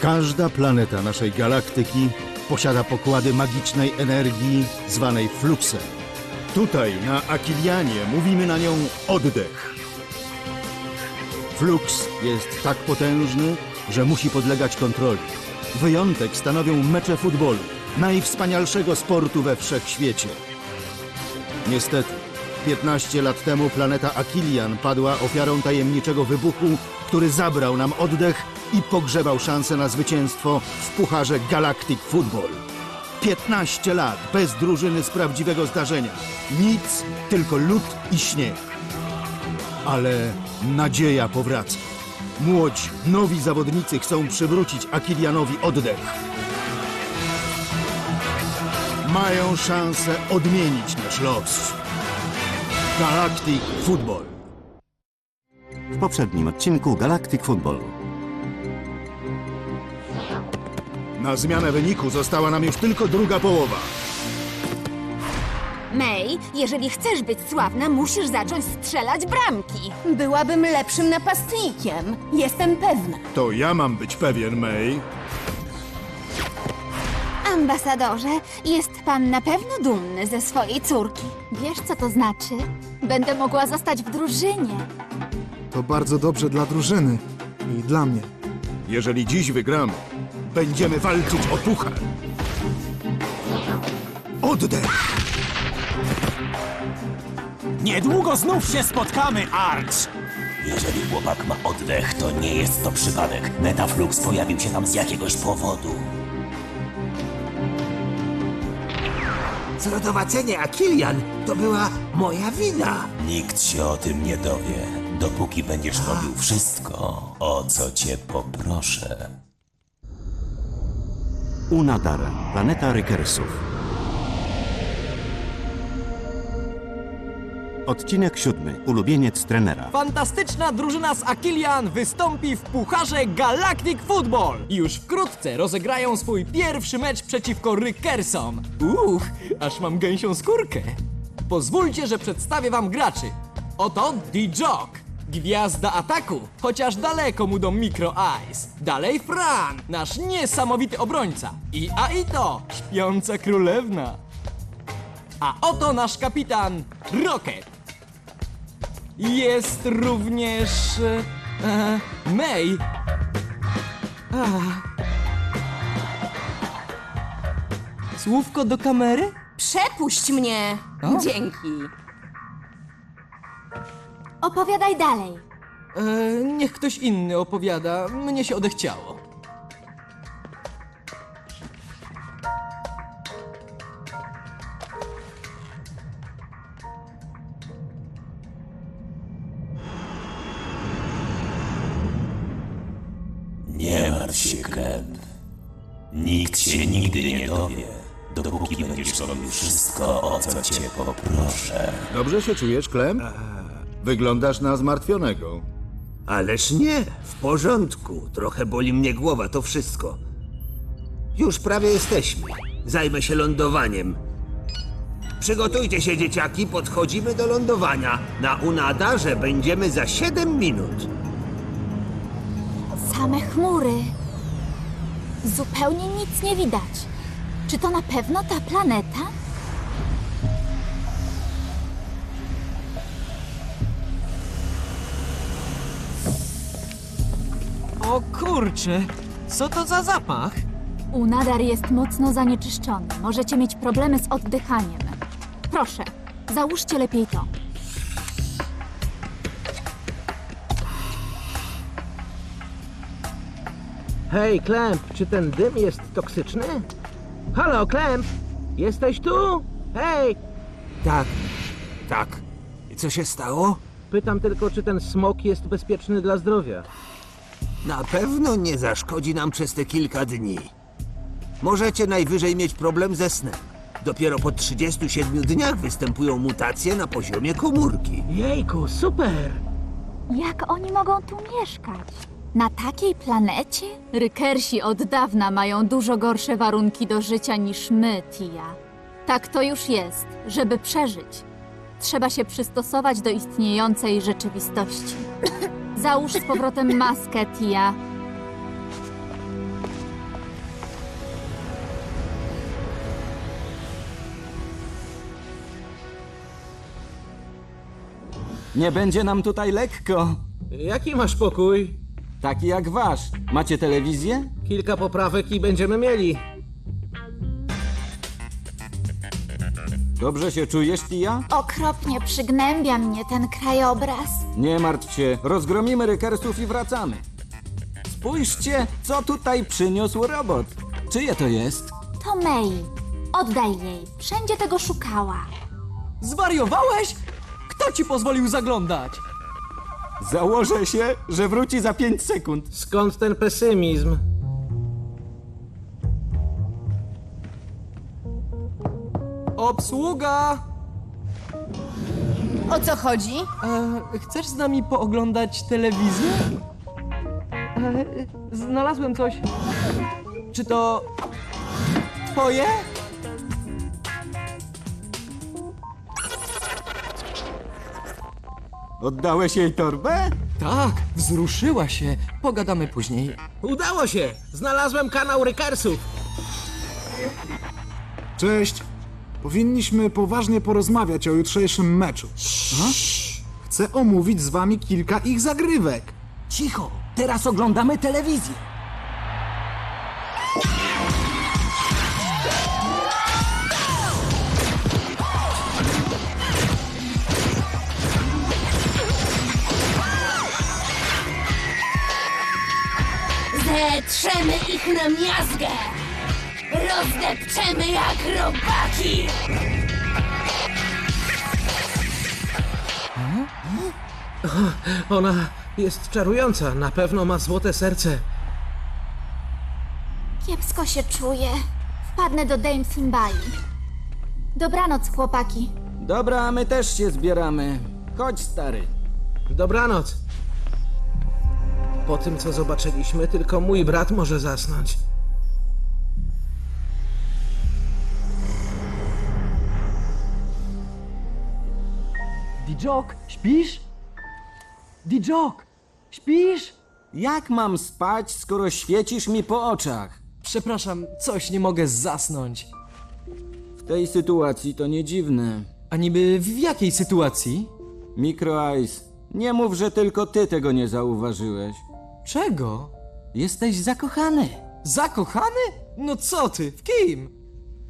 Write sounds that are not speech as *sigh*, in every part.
Każda planeta naszej galaktyki posiada pokłady magicznej energii zwanej fluxem. Tutaj, na Akilianie, mówimy na nią oddech. Flux jest tak potężny, że musi podlegać kontroli. Wyjątek stanowią mecze futbolu, najwspanialszego sportu we wszechświecie. Niestety, 15 lat temu planeta Akilian padła ofiarą tajemniczego wybuchu, który zabrał nam oddech i pogrzebał szansę na zwycięstwo w Pucharze Galactic Football. 15 lat bez drużyny z prawdziwego zdarzenia. Nic, tylko lód i śnieg. Ale nadzieja powraca. Młodzi, nowi zawodnicy chcą przywrócić Akilianowi oddech. Mają szansę odmienić nasz los. Galactic Football. W poprzednim odcinku Galactic Football. Na zmianę wyniku została nam już tylko druga połowa. May, jeżeli chcesz być sławna, musisz zacząć strzelać bramki. Byłabym lepszym napastnikiem. Jestem pewna. To ja mam być pewien, May. Ambasadorze, jest pan na pewno dumny ze swojej córki. Wiesz, co to znaczy? Będę mogła zostać w drużynie. To bardzo dobrze dla drużyny i dla mnie. Jeżeli dziś wygramy, będziemy walczyć o puchar. Oddech! Niedługo znów się spotkamy, Arch! Jeżeli chłopak ma oddech, to nie jest to przypadek. Metaflux pojawił się tam z jakiegoś powodu. Zrodowacenie Akilian to była moja wina. Nikt się o tym nie dowie, dopóki będziesz robił wszystko, o co cię poproszę. Unadar, planeta Rykersów. Odcinek siódmy. Ulubieniec trenera. Fantastyczna drużyna z Akilian wystąpi w Pucharze Galactic Football już wkrótce rozegrają swój pierwszy mecz przeciwko Rykersom. Uch, aż mam gęsią skórkę. Pozwólcie, że przedstawię wam graczy. Oto D-Jock, gwiazda ataku, chociaż daleko mu do Micro Ice. Dalej Fran, nasz niesamowity obrońca. I Aito, śpiąca królewna. A oto nasz kapitan Rocket. Jest również. E, May. Ach. Słówko do kamery? Przepuść mnie! Dzięki. Opowiadaj dalej. E, niech ktoś inny opowiada. Mnie się odechciało. Dobrze się czujesz, Klem? Wyglądasz na zmartwionego. Ależ nie, w porządku. Trochę boli mnie głowa, to wszystko. Już prawie jesteśmy. Zajmę się lądowaniem. Przygotujcie się, dzieciaki, podchodzimy do lądowania. Na Unadarze będziemy za 7 minut. Same chmury. Zupełnie nic nie widać. Czy to na pewno ta planeta? O kurcze, co to za zapach? Unadar jest mocno zanieczyszczony. Możecie mieć problemy z oddychaniem. Proszę, załóżcie lepiej to. Hej, Klemp, czy ten dym jest toksyczny? Halo, Klemp! Jesteś tu? Hej! Tak, tak. I co się stało? Pytam tylko, czy ten smok jest bezpieczny dla zdrowia. Na pewno nie zaszkodzi nam przez te kilka dni. Możecie najwyżej mieć problem ze snem. Dopiero po 37 dniach występują mutacje na poziomie komórki. Jejku, super! Jak oni mogą tu mieszkać? Na takiej planecie? Rykersi od dawna mają dużo gorsze warunki do życia niż my, Tia. Tak to już jest, żeby przeżyć. trzeba się przystosować do istniejącej rzeczywistości. *coughs* Załóż z powrotem maskę, Tia. Nie będzie nam tutaj lekko. Jaki masz pokój? Taki jak wasz. Macie telewizję? Kilka poprawek i będziemy mieli. Dobrze się czujesz, Tia? Okropnie przygnębia mnie ten krajobraz. Nie martw się, rozgromimy rykersów i wracamy. Spójrzcie, co tutaj przyniósł robot. Czyje to jest? To May. Oddaj jej. Wszędzie tego szukała. Zwariowałeś? Kto ci pozwolił zaglądać? Założę się, że wróci za 5 sekund. Skąd ten pesymizm? Obsługa! O co chodzi? E, chcesz z nami pooglądać telewizję? E, znalazłem coś. Czy to twoje? Oddałeś jej torbę? Tak, wzruszyła się. Pogadamy później. Udało się! Znalazłem kanał Rykersów! Cześć. Powinniśmy poważnie porozmawiać o jutrzejszym meczu. Chcę omówić z wami kilka ich zagrywek. Cicho, teraz oglądamy telewizję. Zetrzemy ich na miazgę! Rozdepczemy jak robaki! Ona jest czarująca, na pewno ma złote serce. Kiepsko się czuję. Wpadnę do Dame Simbai. Dobranoc, chłopaki. Dobra, my też się zbieramy. Chodź, stary. Dobranoc. Po tym, co zobaczyliśmy, tylko mój brat może zasnąć. Dijok, śpisz? Dijok, śpisz? Jak mam spać, skoro świecisz mi po oczach? Przepraszam, coś nie mogę zasnąć. W tej sytuacji to nie dziwne. A niby w jakiej sytuacji? Micro Ice, nie mów, że tylko ty tego nie zauważyłeś. Czego? Jesteś zakochany. Zakochany? No co ty, w kim?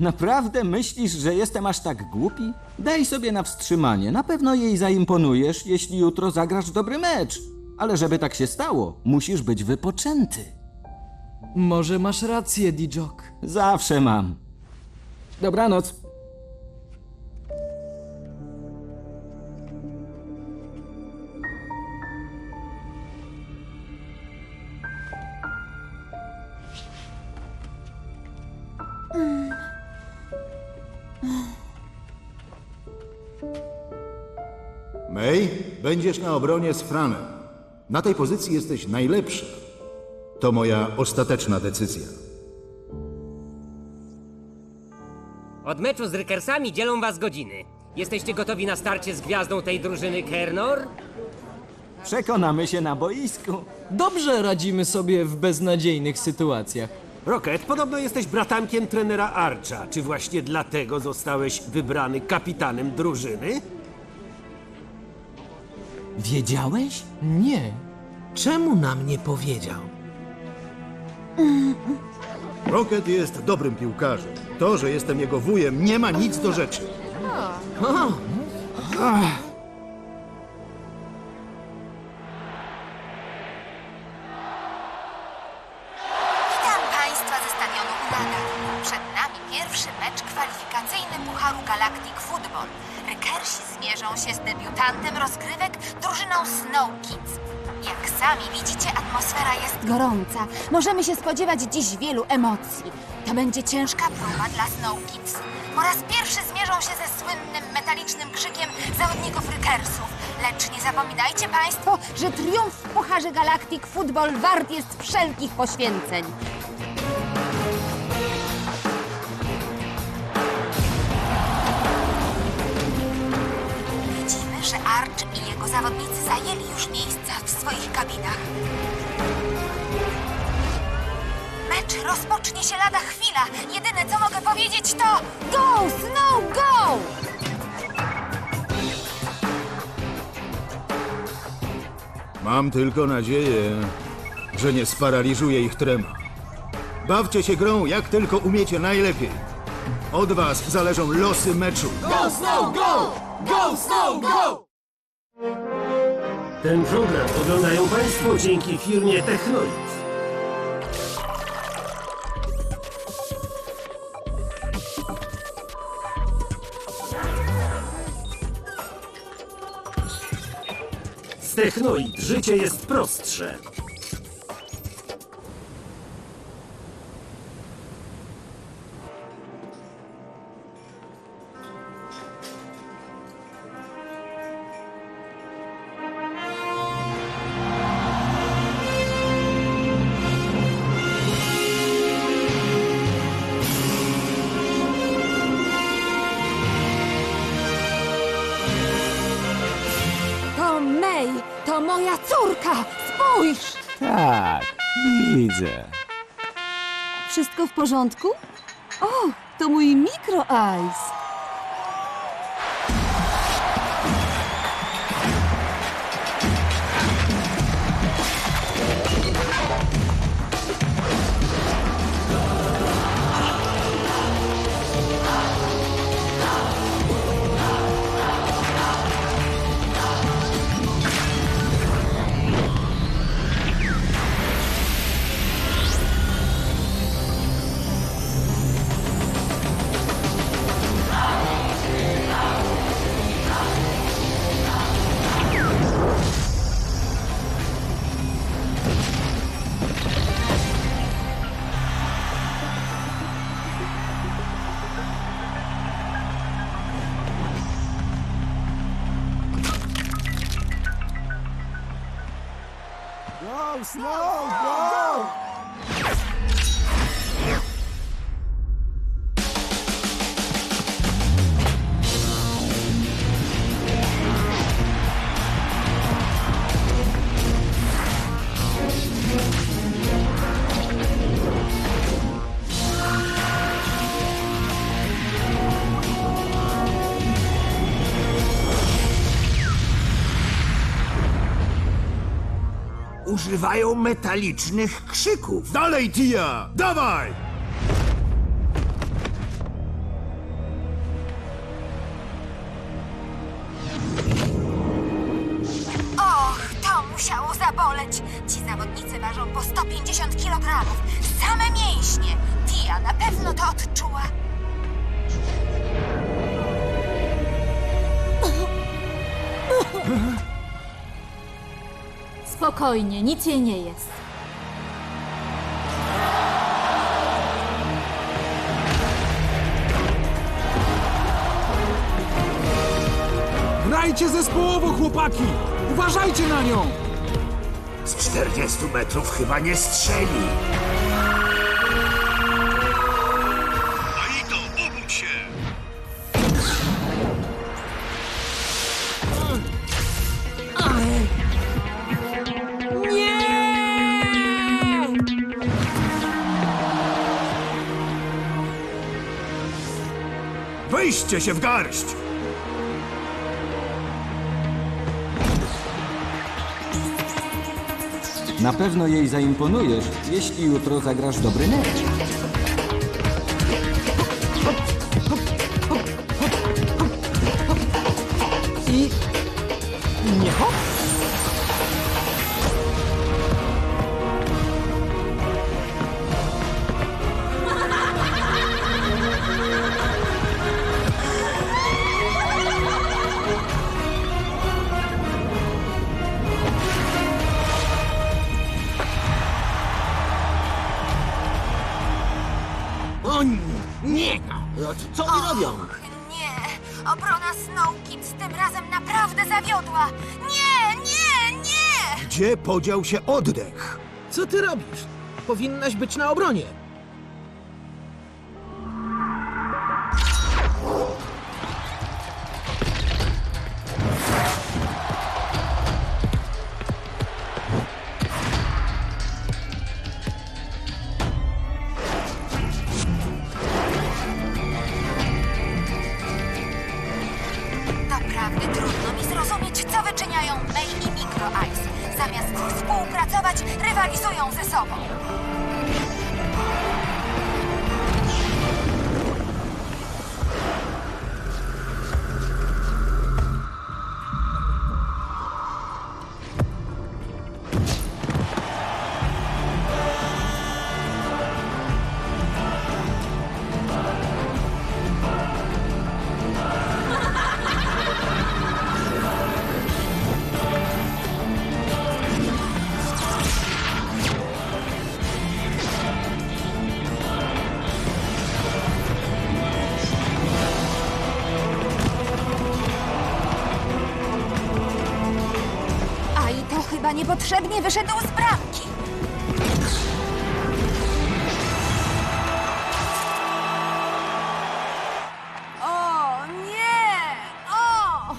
Naprawdę myślisz, że jestem aż tak głupi? Daj sobie na wstrzymanie, na pewno jej zaimponujesz, jeśli jutro zagrasz dobry mecz. Ale żeby tak się stało, musisz być wypoczęty. Może masz rację, Dijok. Zawsze mam. Dobranoc. Będziesz na obronie z Franem. Na tej pozycji jesteś najlepsza. To moja ostateczna decyzja. Od meczu z Rykersami dzielą was godziny. Jesteście gotowi na starcie z gwiazdą tej drużyny Kernor? Przekonamy się na boisku. Dobrze radzimy sobie w beznadziejnych sytuacjach. Rocket, podobno jesteś bratankiem trenera Archa. Czy właśnie dlatego zostałeś wybrany kapitanem drużyny? Wiedziałeś? Nie. Czemu nam nie powiedział? Rocket jest dobrym piłkarzem. To, że jestem jego wujem, nie ma nic do rzeczy. Możemy się spodziewać dziś wielu emocji. To będzie ciężka próba dla Snow Kids. Po raz pierwszy zmierzą się ze słynnym metalicznym krzykiem zawodników Rykersów. Lecz nie zapominajcie Państwo, że triumf w Pucharze Galactic Football wart jest wszelkich poświęceń. Arch i jego zawodnicy zajęli już miejsca w swoich kabinach. Mecz rozpocznie się lada chwila. Jedyne co mogę powiedzieć to Go, Snow, go! Mam tylko nadzieję, że nie sparaliżuje ich trema. Bawcie się grą jak tylko umiecie najlepiej. Od was zależą losy meczu. Go, Snow, go! Go, Snow, go! Ten program oglądają Państwo dzięki firmie Technoid. Technoid życie jest prostsze. Moja córka! Spójrz! Tak, widzę. Wszystko w porządku? O, to mój mikro no Używają metalicznych krzyków. Dalej, Tia! Dawaj! Och, to musiało zaboleć. Ci zawodnicy ważą po 150 kg. Same mięśnie. Tia na pewno to odczuła. Spokojnie, nic jej nie jest. Grajcie zespołowo, chłopaki! Uważajcie na nią! Z 40 metrów chyba nie strzeli. Weźcie się w garść! Na pewno jej zaimponujesz, jeśli jutro zagrasz dobry mecz. Gdzie podział się oddech? Co ty robisz? Powinnaś być na obronie. Niepotrzebnie wyszedł z bramki. O nie! O!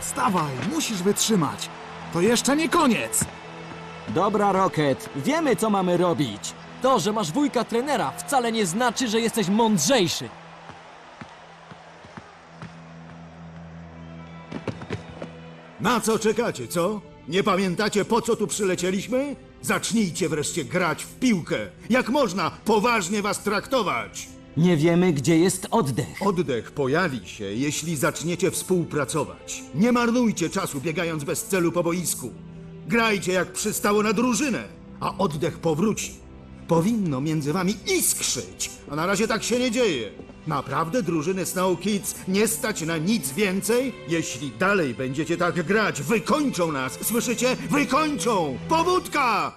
Wstawaj, musisz wytrzymać. To jeszcze nie koniec. Dobra, Rocket, wiemy co mamy robić. To, że masz wujka trenera, wcale nie znaczy, że jesteś mądrzejszy. Na co czekacie, co? Nie pamiętacie, po co tu przylecieliśmy? Zacznijcie wreszcie grać w piłkę. Jak można poważnie was traktować? Nie wiemy, gdzie jest oddech. Oddech pojawi się, jeśli zaczniecie współpracować. Nie marnujcie czasu biegając bez celu po boisku. Grajcie jak przystało na drużynę, a oddech powróci. Powinno między wami iskrzyć, a na razie tak się nie dzieje. Naprawdę drużyny Snow Kids nie stać na nic więcej? Jeśli dalej będziecie tak grać, wykończą nas, słyszycie? Wykończą! Powódka!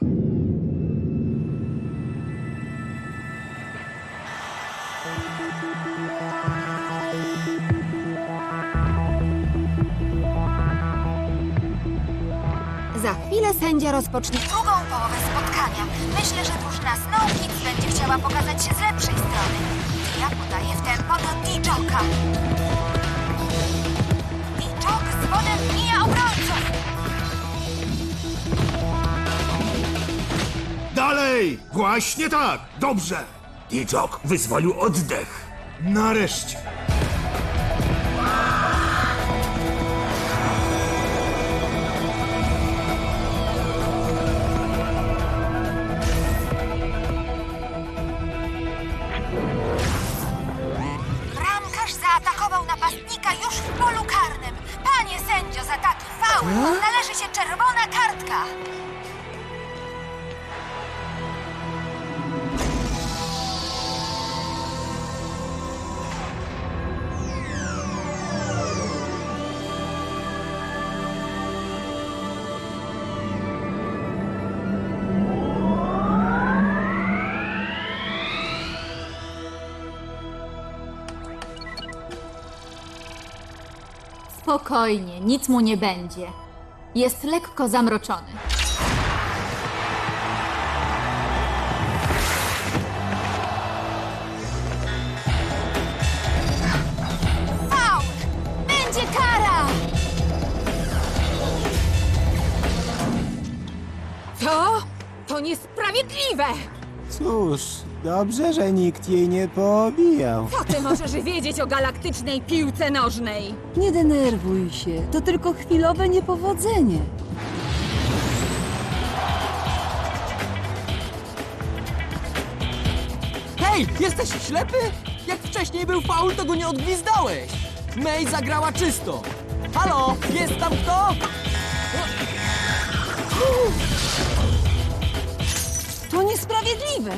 Za chwilę sędzia rozpocznie drugą połowę spotkania. Myślę, że drużyna Snow Kids będzie chciała pokazać się z lepszej strony. Ja podaję w tempo do Dijoka. Dijok z wodem mija obrońców. Dalej! Właśnie tak! Dobrze! Dijok wyzwolił oddech. Nareszcie! Należy się czerwona kartka. Spokojnie, nic mu nie będzie. Jest lekko zamroczony. Faul! Będzie kara! To? To niesprawiedliwe! Cóż, dobrze, że nikt jej nie poobijał. Co ty możesz wiedzieć o galaktycznej piłce nożnej? Nie denerwuj się, to tylko chwilowe niepowodzenie. Hej, jesteś ślepy? Jak wcześniej był faul, to go nie odgwizdałeś. May zagrała czysto. Halo, jest tam kto? To niesprawiedliwe.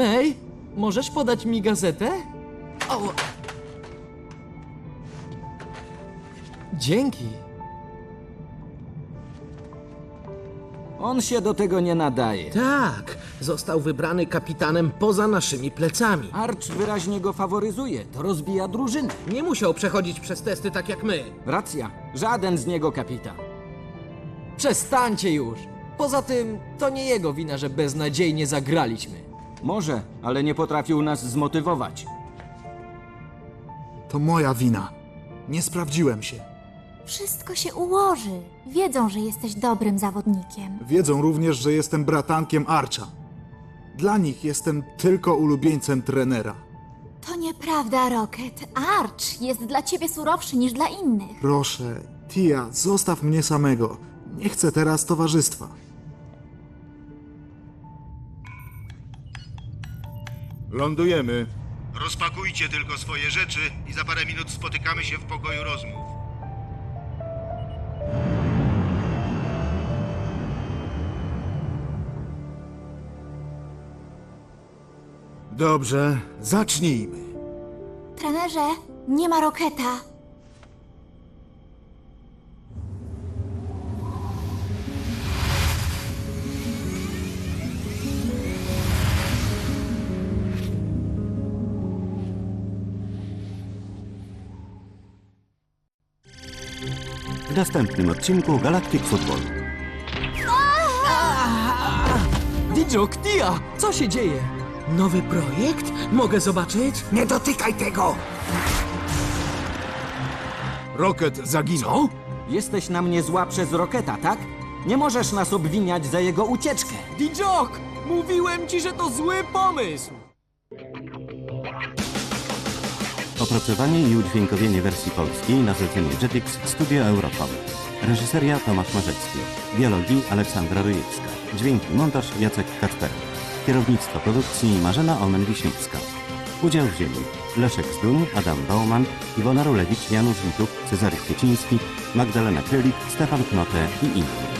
May, możesz podać mi gazetę? O. Dzięki. On się do tego nie nadaje. Tak, został wybrany kapitanem poza naszymi plecami. Arch wyraźnie go faworyzuje. To rozbija drużynę. Nie musiał przechodzić przez testy tak jak my. Racja. Żaden z niego kapitan. Przestańcie już. Poza tym, to nie jego wina, że beznadziejnie zagraliśmy. Może, ale nie potrafił nas zmotywować. To moja wina. Nie sprawdziłem się. Wszystko się ułoży. Wiedzą, że jesteś dobrym zawodnikiem. Wiedzą również, że jestem bratankiem Archa. Dla nich jestem tylko ulubieńcem trenera. To nieprawda, Rocket. Arch jest dla ciebie surowszy niż dla innych. Proszę, Tia, zostaw mnie samego. Nie chcę teraz towarzystwa. Lądujemy. Rozpakujcie tylko swoje rzeczy i za parę minut spotykamy się w pokoju rozmów. Dobrze, zacznijmy. Trenerze, nie ma Rocketa. Następnym odcinku Galactic Football. Dijok, Tia, co się dzieje? Nowy projekt? Mogę zobaczyć? Nie dotykaj tego! Rocket zaginął? Jesteś na mnie zła przez Roketa, tak? Nie możesz nas obwiniać za jego ucieczkę. Dijok, mówiłem ci, że to zły pomysł. Opracowanie i udźwiękowienie wersji polskiej na zlecenie Jetix Studio Europa. Reżyseria Tomasz Marzecki. Dialogi Aleksandra Rojewska. Dźwięki montaż Jacek Kacper. Kierownictwo produkcji Marzena Omen-Wiśniewska. Udział wzięli Leszek Zdun, Adam Bauman, Iwona Rulewicz, Janusz Witów, Cezary Kwieciński, Magdalena Krylik, Stefan Knote i inni.